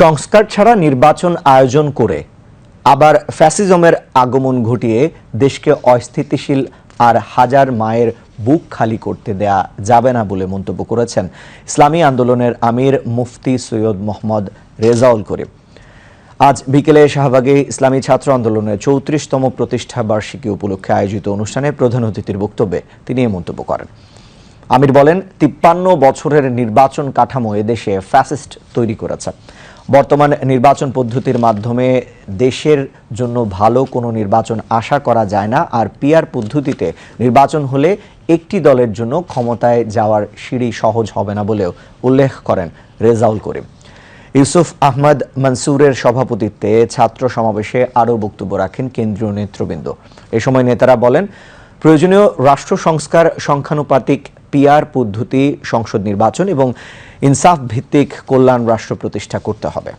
সংস্কার ছাড়া নির্বাচন আয়োজন করে আবার ফ্যাসিজমের আগমন ঘটিয়ে দেশকে অস্থিতিশীল আর হাজার মায়ের বুক খালি করতে দেয়া যাবে না বলে মন্তব্য করেছেন ইসলামী আন্দোলনের আমির মুফতি সৈয়দ মোহাম্মদ রেজাউল করিম। আজ বিকেলে শাহবাগে ইসলামী ছাত্র আন্দোলনের চৌত্রিশতম প্রতিষ্ঠা বার্ষিকী উপলক্ষে আয়োজিত অনুষ্ঠানে প্রধান অতিথির বক্তব্যে তিনি এই মন্তব্য করেন। আমির বলেন, তিপ্পান্ন বছরের নির্বাচন কাঠামো এদেশে ফ্যাসিস্ট তৈরি করেছে। বর্তমান নির্বাচন পদ্ধতির মাধ্যমে দেশের জন্য ভালো কোনো নির্বাচন আশা করা যায় না, আর পিয়ার পদ্ধতিতে নির্বাচন হলে একটি দলের জন্য ক্ষমতায় যাওয়ার সিঁড়ি সহজ হবে না বলেও উল্লেখ করেন রেজাউল করিম। ইউসুফ আহমদ মনসুরের সভাপতিত্বে ছাত্র সমাবেশে আরও বক্তব্য রাখেন কেন্দ্রীয় নেতৃবৃন্দ। এ সময় নেতারা বলেন, প্রয়োজনীয় রাষ্ট্র সংস্কার সংখ্যানুপাতিক পিআর পদ্ধতি সংসদ নির্বাচন এবং ইনসাফ ভিত্তিক কল্যাণ রাষ্ট্র প্রতিষ্ঠা করতে হবে।